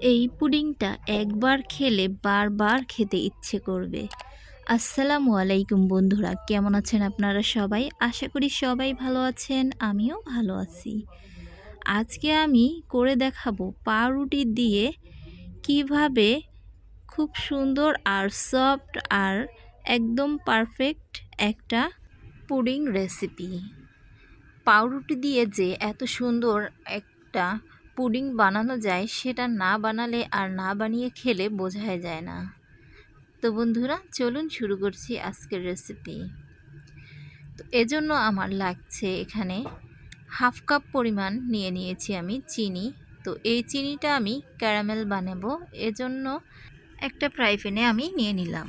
এই পুডিংটা একবার খেলে বারবার খেতে ইচ্ছে করবে। আসসালামু আলাইকুম বন্ধুরা, কেমন আছেন আপনারা সবাই? আশা করি সবাই ভালো আছেন, আমিও ভালো আছি। আজকে আমি করে দেখাবো পাউরুটি দিয়ে কীভাবে খুব সুন্দর আর সফট আর একদম পারফেক্ট একটা পুডিং রেসিপি। পাউরুটি দিয়ে যে এত সুন্দর একটা পুডিং বানানো যায়, সেটা না বানালে আর না বানিয়ে খেলে বোঝাই যায় না। তো বন্ধুরা, চলুন শুরু করছি আজকের রেসিপি তো এজন্য আমার লাগছে এখানে হাফ কাপ পরিমাণ নিয়ে নিয়েছি আমি চিনি। তো এই চিনিটা আমি ক্যারামেল বানাবো, এজন্য একটা ফ্রাই প্যানে আমি নিয়ে নিলাম।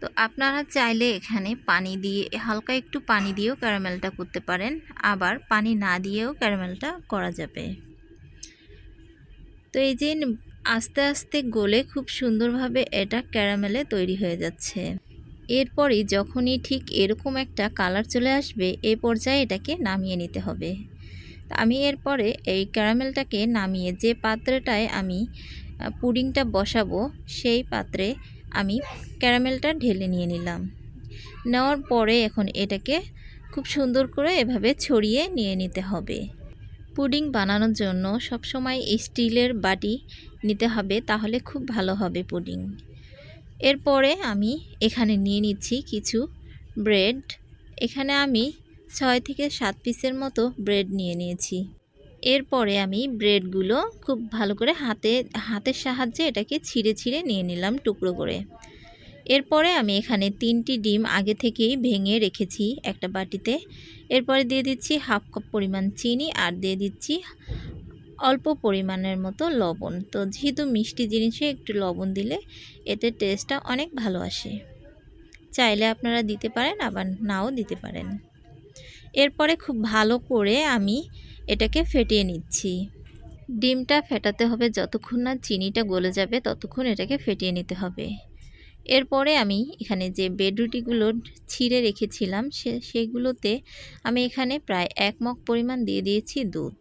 তো আপনারা চাইলে এখানে পানি দিয়ে, হালকা একটু পানি দিয়েও ক্যারামেলটা করতে পারেন, আবার পানি না দিয়েও ক্যারামেলটা করা যাবে। তো এই যে আস্তে আস্তে গলে খুব সুন্দরভাবে এটা ক্যারামেলে তৈরি হয়ে যাচ্ছে। এরপরই যখনই ঠিক এরকম একটা কালার চলে আসবে, এ পর্যায়ে এটাকে নামিয়ে নিতে হবে। আমি এরপরে এই ক্যারামেলটাকে নামিয়ে যে পাত্রটায় আমি পুডিংটা বসাবো, সেই পাত্রে আমি ক্যারামেলটা ঢেলে নিয়ে নিলাম। নেওয়ার পরে এখন এটাকে খুব সুন্দর করে এভাবে ছড়িয়ে নিয়ে নিতে হবে। পুডিং বানানোর জন্য সবসময় স্টিলের বাটি নিতে হবে, তাহলে খুব ভালো হবে পুডিং। এরপরে আমি এখানে নিয়ে নিচ্ছি কিছু ব্রেড। এখানে আমি ছয় থেকে সাত পিসের মতো ব্রেড নিয়ে নিয়েছি। এরপরে আমি ব্রেডগুলো খুব ভালো করে হাতে, হাতের সাহায্যে এটাকে ছিঁড়ে ছিঁড়ে নিয়ে নিলাম টুকরো করে। এরপরে আমি এখানে তিনটি ডিম আগে থেকেই ভেঙে রেখেছি একটা বাটিতে। এরপরে দিয়ে দিচ্ছি হাফ কাপ পরিমাণ চিনি আর দিয়ে দিচ্ছি অল্প পরিমাণের মতো লবণ। তো যেহেতু মিষ্টি জিনিসে একটু লবণ দিলে এতে টেস্টটা অনেক ভালো আসে। চাইলে আপনারা দিতে পারেন, আবার নাও দিতে পারেন। এরপরে খুব ভালো করে আমি এটাকে ফেটিয়ে নিচ্ছি। ডিমটা ফেটাতে হবে যতক্ষণ না চিনিটা গলে যাবে ততক্ষণ এটাকে ফেটিয়ে নিতে হবে। এরপরে আমি এখানে যে বেডরুটিগুলো ছিঁড়ে রেখেছিলাম, সে, সেগুলোতে আমি এখানে প্রায় এক মগ পরিমাণ দিয়ে দিয়েছি দুধ।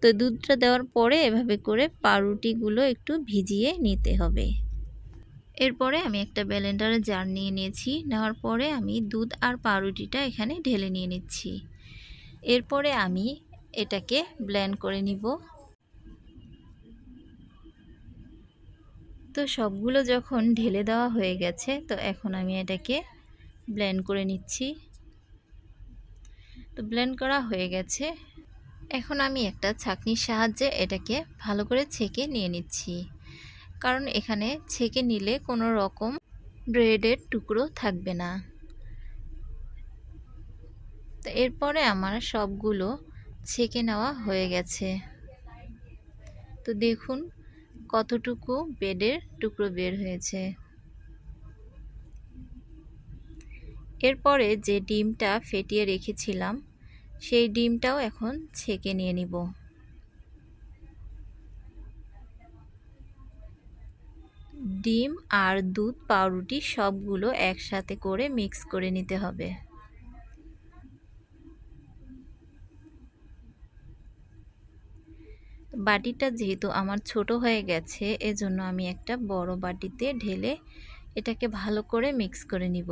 তো দুধটা দেওয়ার পরে এভাবে করে পাউরুটিগুলো একটু ভিজিয়ে নিতে হবে। এরপরে আমি একটা ব্লেন্ডারে জার নিয়ে নিয়েছি, নেওয়ার পরে আমি দুধ আর পাউরুটিটা এখানে ঢেলে নিয়ে নিচ্ছি। এরপরে আমি এটাকে ব্লেন্ড করে নিব। তো সবগুলো যখন ঢেলে দেওয়া হয়ে গেছে, তো এখন আমি এটাকে ব্লেন্ড করে নিচ্ছি। তো ব্লেন্ড করা হয়ে গেছে। এখন আমি একটা ছাকনির সাহায্যে এটাকে ভালো করে ছেঁকে নিয়ে নিচ্ছি। কারণ এখানে ছেঁকে নিলে কোনো রকম ব্রেডের টুকরো থাকবে না। তো এরপরে আমার সবগুলো ছেঁকে নেওয়া হয়ে গেছে। তো দেখুন কতটুকু বেডের টুকরো বের হয়েছে? এরপরে যে ডিমটা ফেটিয়ে রেখেছিলাম, সেই ডিমটাও এখন ছেঁকে নিয়ে নিব। ডিম আর দুধ পাউরুটি সবগুলো একসাথে করে মিক্স করে নিতে হবে। বাটিটা যেহেতু আমার ছোট হয়ে গেছে, এজন্য আমি একটা বড় বাটিতে ঢেলে এটাকে ভালো করে মিক্স করে নিব।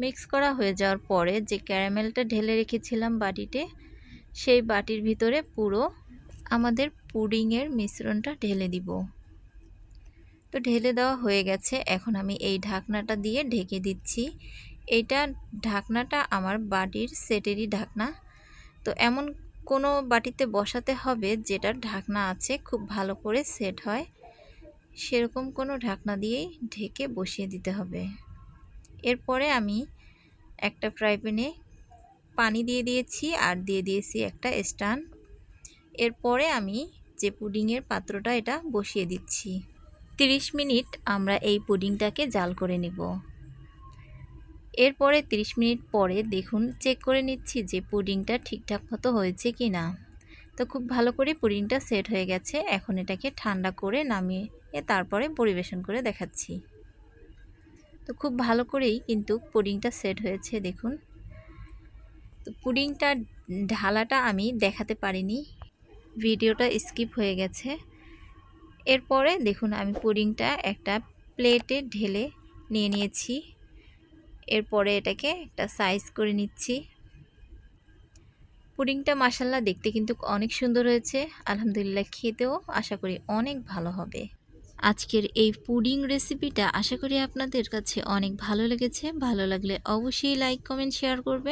মিক্স করা হয়ে যাওয়ার পরে যে ক্যারামেলটা ঢেলে রেখেছিলাম বাটিতে, সেই বাটির ভিতরে পুরো আমাদের পুডিংয়ের মিশ্রণটা ঢেলে দিব। তো ঢেলে দেওয়া হয়ে গেছে, এখন আমি এই ঢাকনাটা দিয়ে ঢেকে দিচ্ছি। এইটা ঢাকনাটা আমার বাটির সেটেরই ঢাকনা। তো এমন কোনো বাটিতে বসাতে হবে যেটার ঢাকনা আছে, খুব ভালো করে সেট হয়। সেরকম কোনো ঢাকনা দিয়েই ঢেকে বসিয়ে দিতে হবে। এরপরে আমি একটা ফ্রাই প্যানে পানি দিয়ে দিয়েছি আর দিয়ে দিয়েছি একটা স্টান। এরপরে আমি যে পুডিংয়ের পাত্রটা এটা বসিয়ে দিচ্ছি। 30 মিনিট আমরা এই পুডিংটাকে জাল করে নিব। এরপরে 30 মিনিট পরে দেখুন, চেক করে নিচ্ছি যে পুডিংটা ঠিকঠাক মতো হয়েছে কি না তো খুব ভালো করে পুডিংটা সেট হয়ে গেছে, এখন এটাকে ঠান্ডা করে নামিয়ে তারপরে পরিবেশন করে দেখাচ্ছি। তো খুব ভালো করেই কিন্তু পুডিংটা সেট হয়েছে, দেখুন। তো পুডিংটা ঢালাটা আমি দেখাতে পারিনি, ভিডিওটা স্কিপ হয়ে গেছে। এরপরে দেখুন, আমি পুডিংটা একটা প্লেটে ঢেলে নিয়ে নিয়েছি। এরপরে এটাকে একটা সাইজ করে নিচ্ছি। পুডিংটা মাসাল্লা দেখতে কিন্তু অনেক সুন্দর হয়েছে। আলহামদুলিল্লাহ খেতেও আশা করি অনেক ভালো হবে। আজকের এই পুডিং রেসিপিটা আশা করি আপনাদের কাছে অনেক ভালো লেগেছে। ভালো লাগলে অবশ্যই লাইক কমেন্ট শেয়ার করবেন।